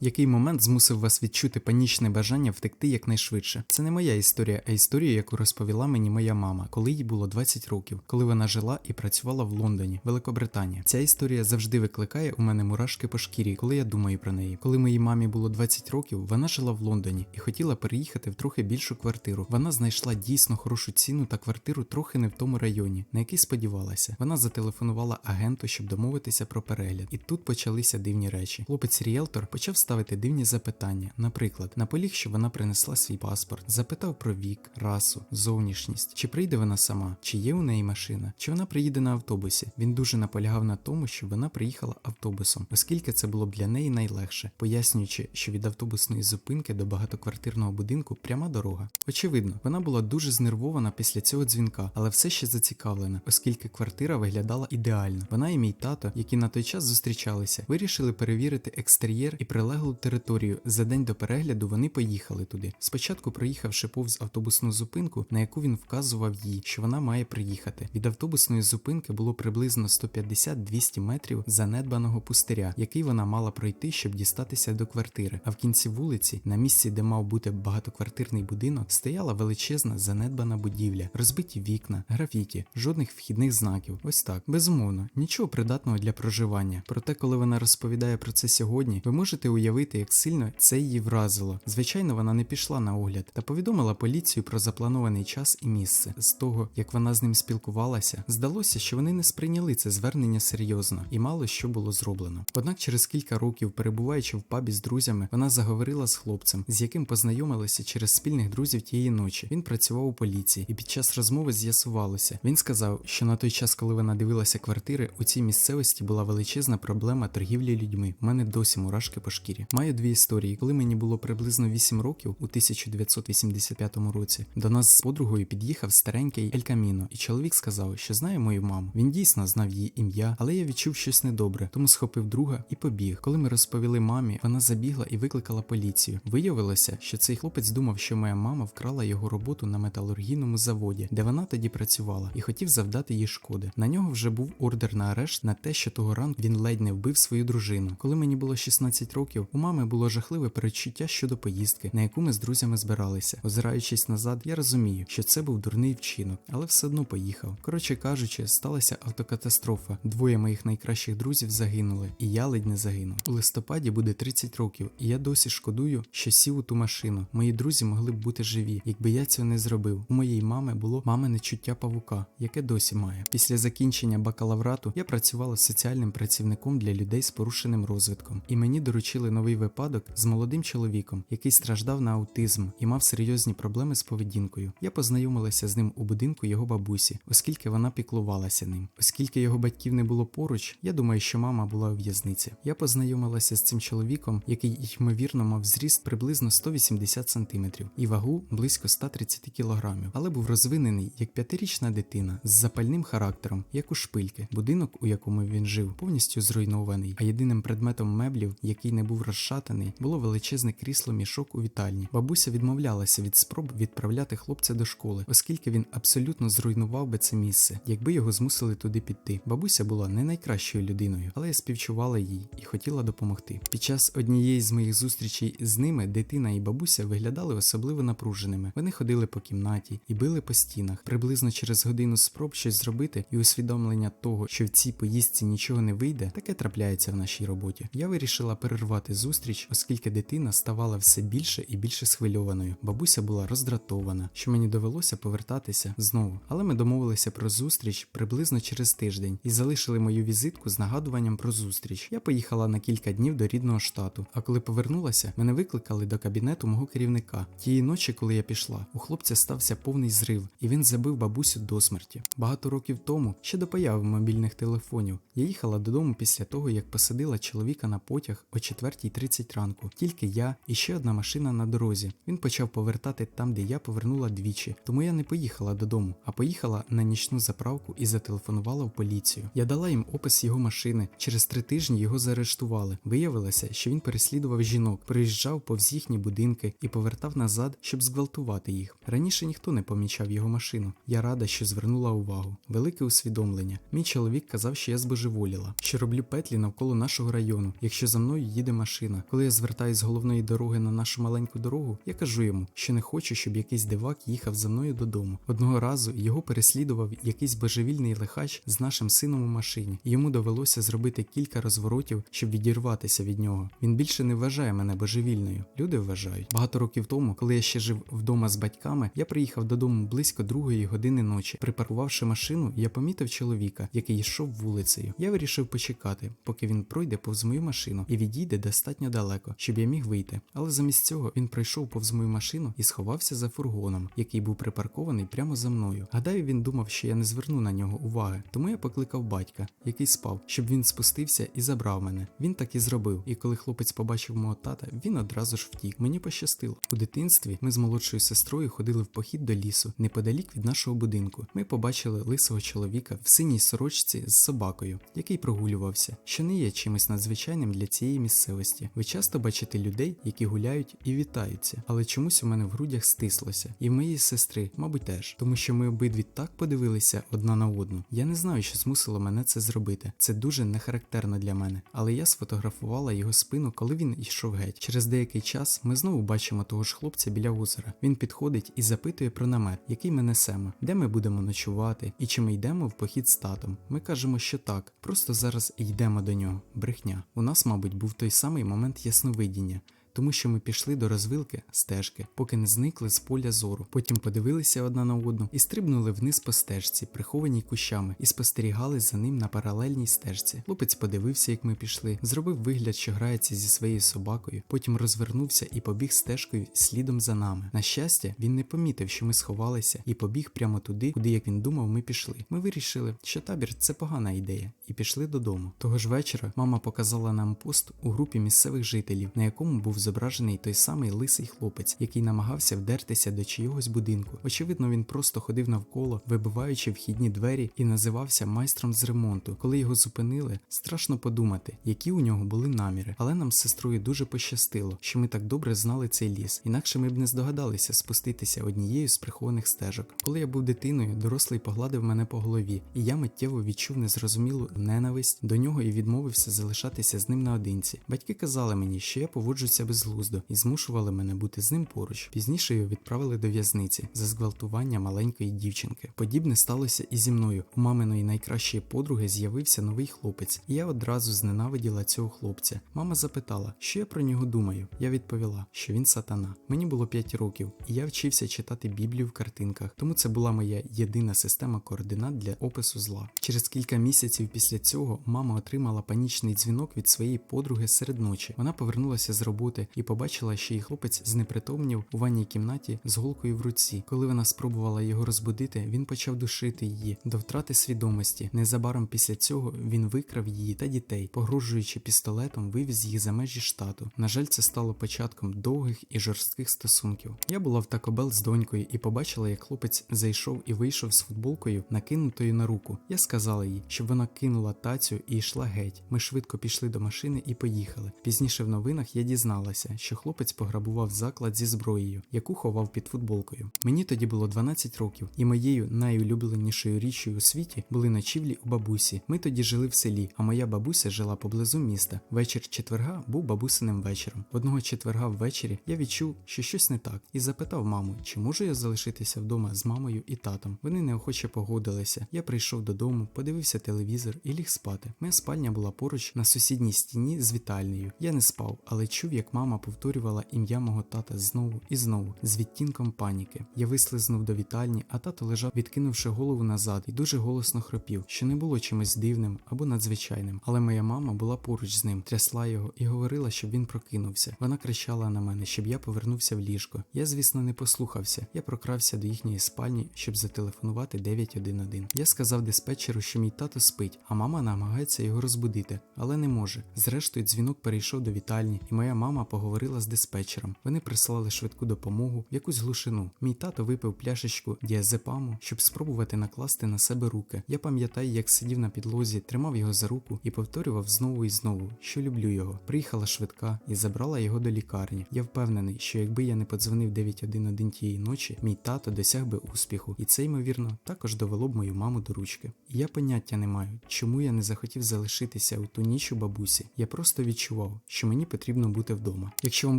Який момент змусив вас відчути панічне бажання втекти якнайшвидше? Це не моя історія, а історія, яку розповіла мені моя мама, коли їй було 20 років, коли вона жила і працювала в Лондоні, Великобританія. Ця історія завжди викликає у мене мурашки по шкірі, коли я думаю про неї. Коли моїй мамі було 20 років, вона жила в Лондоні і хотіла переїхати в трохи більшу квартиру. Вона знайшла дійсно хорошу ціну та квартиру трохи не в тому районі, на який сподівалася. Вона зателефонувала агенту, щоб домовитися про перегляд. І тут почалися дивні речі. Хлопець ріелтор почав ставити дивні запитання. Наприклад, наполіг, що вона принесла свій паспорт, запитав про вік, расу, зовнішність, чи прийде вона сама, чи є у неї машина, чи вона приїде на автобусі. Він дуже наполягав на тому, щоб вона приїхала автобусом, оскільки це було б для неї найлегше, пояснюючи, що від автобусної зупинки до багатоквартирного будинку пряма дорога. Очевидно, вона була дуже знервована після цього дзвінка, але все ще зацікавлена, оскільки квартира виглядала ідеально. Вона і мій тато, які на той час зустрічалися, вирішили перевірити екстер'єр і прилеглу територію. За день до перегляду вони поїхали туди. Спочатку проїхавши повз автобусну зупинку, на яку він вказував їй, що вона має приїхати. Від автобусної зупинки було приблизно 150-200 метрів занедбаного пустиря, який вона мала пройти, щоб дістатися до квартири. А в кінці вулиці, на місці, де мав бути багатоквартирний будинок, стояла величезна занедбана будівля, розбиті вікна, графіті, жодних вхідних знаків. Ось так. Безумовно, нічого придатного для проживання. Проте, коли вона розповідає про це сьогодні, ви можете уявити, як сильно це її вразило. Звичайно, вона не пішла на огляд та повідомила поліцію про запланований час і місце. З того, як вона з ним спілкувалася, здалося, що вони не сприйняли це звернення серйозно і мало що було зроблено. Однак, через кілька років, перебуваючи в пабі з друзями, вона заговорила з хлопцем, з яким познайомилася через спільних друзів тієї ночі. Він працював у поліції, і під час розмови з'ясувалося. Він сказав, що на той час, коли вона дивилася квартири, у цій місцевості була величезна проблема торгівлі людьми. У мене досі мурашки по шкірі. Маю дві історії. Коли мені було приблизно 8 років у 1985 році, до нас з подругою під'їхав старенький Ель Каміно, і чоловік сказав, що знає мою маму. Він дійсно знав її ім'я, але я відчув щось недобре, тому схопив друга і побіг. Коли ми розповіли мамі, вона забігла і викликала поліцію. Виявилося, що цей хлопець думав, що моя мама вкрала його роботу на металургійному заводі, де вона тоді працювала, і хотів завдати їй шкоди. На нього вже був ордер на арешт на те, що того ранку він ледь не вбив свою дружину. Коли мені було 16 років, у мами було жахливе передчуття щодо поїздки, на яку ми з друзями збиралися. Озираючись назад, я розумію, що це був дурний вчинок, але все одно поїхав. Коротше кажучи, сталася автокатастрофа. Двоє моїх найкращих друзів загинули, і я ледь не загинув. У листопаді буде 30 років, і я досі шкодую, що сів у ту машину. Мої друзі могли б бути живі, якби я цього не зробив. У моєї мами було мамине чуття павука, яке досі має. Після закінчення бакалаврату я працювала соціальним працівником для людей з порушеним розвитком, і мені доручили новий випадок з молодим чоловіком, який страждав на аутизм і мав серйозні проблеми з поведінкою. Я познайомилася з ним у будинку його бабусі, оскільки вона піклувалася ним. Оскільки його батьків не було поруч, я думаю, що мама була у в'язниці. Я познайомилася з цим чоловіком, який ймовірно мав зріст приблизно 180 см і вагу близько 130 кг, але був розвинений як п'ятирічна дитина з запальним характером, як у шпильки. Будинок, у якому він жив, повністю зруйнований. А єдиним предметом меблів, який не був розшатаний, було величезне крісло мішок у вітальні. Бабуся відмовлялася від спроб відправляти хлопця до школи, оскільки він абсолютно зруйнував би це місце, якби його змусили туди піти. Бабуся була не найкращою людиною, але я співчувала їй і хотіла допомогти. Під час однієї з моїх зустрічей з ними дитина і бабуся виглядали особливо напруженими. Вони ходили по кімнаті і били по стінах. Приблизно через годину спроб щось зробити і усвідомлення того, що в цій поїздці нічого не вийде, таке трапляється в нашій роботі. Я вирішила перервати зустріч, оскільки дитина ставала все більше і більше схвильованою. Бабуся була роздратована, що мені довелося повертатися знову. Але ми домовилися про зустріч приблизно через тиждень і залишили мою візитку з нагадуванням про зустріч. Я поїхала на кілька днів до рідного штату. А коли повернулася, мене викликали до кабінету мого керівника. Тієї ночі, коли я пішла, у хлопця стався повний зрив, і він забив бабусю до смерті. Багато років тому, ще до появи мобільних телефонів, я їхала додому після того, як посадила чоловіка на потяг о 4.30 ранку. Тільки я і ще одна машина на дорозі. Він почав повертати там, де я повернула двічі. Тому я не поїхала додому, а поїхала на нічну заправку і зателефонувала в поліцію. Я дала їм опис його машини. Через три тижні його заарештували. Виявилося, що він переслідував жінок, приїжджав повз їхні будинки і повертав назад, щоб зґвалтувати їх. Раніше ніхто не помічав його машину. Я рада, що звернула увагу. Велике усвідомлення. Мій чоловік казав, що я збожеволіла, що роблю петлі навколо нашого району, якщо за мною їде машина. Машина. Коли я звертаюсь з головної дороги на нашу маленьку дорогу, я кажу йому, що не хочу, щоб якийсь дивак їхав за мною додому. Одного разу його переслідував якийсь божевільний лихач з нашим сином у машині, йому довелося зробити кілька розворотів, щоб відірватися від нього. Він більше не вважає мене божевільною. Люди вважають. Багато років тому, коли я ще жив вдома з батьками, я приїхав додому близько другої години ночі. Припаркувавши машину, я помітив чоловіка, який йшов вулицею. Я вирішив почекати, поки він пройде повз мою машину і відійде достатньо далеко, щоб я міг вийти. Але замість цього він пройшов повз мою машину і сховався за фургоном, який був припаркований прямо за мною. Гадаю, він думав, що я не зверну на нього уваги, тому я покликав батька, який спав, щоб він спустився і забрав мене. Він так і зробив. І коли хлопець побачив мого тата, він одразу ж втік. Мені пощастило. У дитинстві ми з молодшою сестрою ходили в похід до лісу неподалік від нашого будинку. Ми побачили лисого чоловіка в синій сорочці з собакою, який прогулювався, що не є чимось надзвичайним для цієї місцевості. Ви часто бачите людей, які гуляють і вітаються, але чомусь у мене в грудях стислося, і в моєї сестри, мабуть, теж, тому що ми обидві так подивилися одна на одну. Я не знаю, що змусило мене це зробити. Це дуже не характерно для мене, але я сфотографувала його спину, коли він йшов геть. Через деякий час ми знову бачимо того ж хлопця біля озера. Він підходить і запитує про намет, який ми несемо, де ми будемо ночувати, і чи ми йдемо в похід з татом. Ми кажемо, що так, просто зараз йдемо до нього. Брехня. У нас, мабуть, був той самий момент ясновидіння. Тому що ми пішли до розвилки стежки, поки не зникли з поля зору. Потім подивилися одна на одну і стрибнули вниз по стежці, прихованій кущами, і спостерігали за ним на паралельній стежці. Хлопець подивився, як ми пішли, зробив вигляд, що грається зі своєю собакою, потім розвернувся і побіг стежкою слідом за нами. На щастя, він не помітив, що ми сховалися, і побіг прямо туди, куди, як він думав, ми пішли. Ми вирішили, що табір це погана ідея, і пішли додому. Того ж вечора мама показала нам пост у групі місцевих жителів, на якому був зображений той самий лисий хлопець, який намагався вдертися до чийогось будинку. Очевидно, він просто ходив навколо, вибиваючи вхідні двері, і називався майстром з ремонту. Коли його зупинили, страшно подумати, які у нього були наміри. Але нам з сестрою дуже пощастило, що ми так добре знали цей ліс. Інакше ми б не здогадалися спуститися однією з прихованих стежок. Коли я був дитиною, дорослий погладив мене по голові, і я миттєво відчув незрозумілу ненависть до нього і відмовився залишатися з ним наодинці. Батьки казали мені, що я поводжуся безглуздо і змушували мене бути з ним поруч. Пізніше його відправили до в'язниці за зґвалтування маленької дівчинки. Подібне сталося і зі мною. У маминої найкращої подруги з'явився новий хлопець, і я одразу зненавиділа цього хлопця. Мама запитала, що я про нього думаю. Я відповіла, що він сатана. Мені було 5 років, і я вчився читати Біблію в картинках, тому це була моя єдина система координат для опису зла. Через кілька місяців після цього мама отримала панічний дзвінок від своєї подруги серед ночі. Вона повернулася з роботи і побачила, що її хлопець знепритомнів у ванній кімнаті з голкою в руці. Коли вона спробувала його розбудити, він почав душити її до втрати свідомості. Незабаром після цього він викрав її та дітей, погрожуючи пістолетом, вивіз їх за межі штату. На жаль, це стало початком довгих і жорстких стосунків. Я була в Такобел з донькою і побачила, як хлопець зайшов і вийшов з футболкою, накинутою на руку. Я сказала їй, щоб вона кинула тацю і йшла геть. Ми швидко пішли до машини і поїхали. Пізніше в новинах я дізналася, що хлопець пограбував заклад зі зброєю, яку ховав під футболкою. Мені тоді було 12 років, і моєю найулюбленішою річчю у світі були ночівлі у бабусі. Ми тоді жили в селі, а моя бабуся жила поблизу міста. Вечір четверга був бабусиним вечором. Одного четверга ввечері я відчув, що щось не так, і запитав маму, чи можу я залишитися вдома з мамою і татом. Вони неохоче погодилися. Я прийшов додому, подивився телевізор і ліг спати. Моя спальня була поруч на сусідній стіні з вітальнею. Я не спав, але чув, як мама повторювала ім'я мого тата знову і знову, з відтінком паніки. Я вислизнув до вітальні, а тато лежав, відкинувши голову назад, і дуже голосно хропів, що не було чимось дивним або надзвичайним. Але моя мама була поруч з ним, трясла його і говорила, щоб він прокинувся. Вона кричала на мене, щоб я повернувся в ліжко. Я, звісно, не послухався. Я прокрався до їхньої спальні, щоб зателефонувати 911. Я сказав диспетчеру, що мій тато спить, а мама намагається його розбудити, але не може. Зрештою, дзвінок перейшов до вітальні, і моя мама поговорила з диспетчером. Вони прислали швидку допомогу якусь глушину. Мій тато випив пляшечку діазепаму, щоб спробувати накласти на себе руки. Я пам'ятаю, як сидів на підлозі, тримав його за руку і повторював знову і знову, що люблю його. Приїхала швидка і забрала його до лікарні. Я впевнений, що якби я не подзвонив 911 тієї ночі, мій тато досяг би успіху, і це ймовірно також довело б мою маму до ручки. Я поняття не маю, чому я не захотів залишитися у ту ніч у бабусі. Я просто відчував, що мені потрібно бути вдома. Якщо вам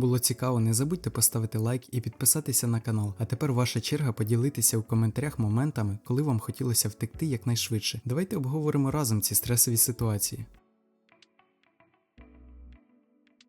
було цікаво, не забудьте поставити лайк і підписатися на канал. А тепер ваша черга поділитися у коментарях моментами, коли вам хотілося втекти якнайшвидше. Давайте обговоримо разом ці стресові ситуації.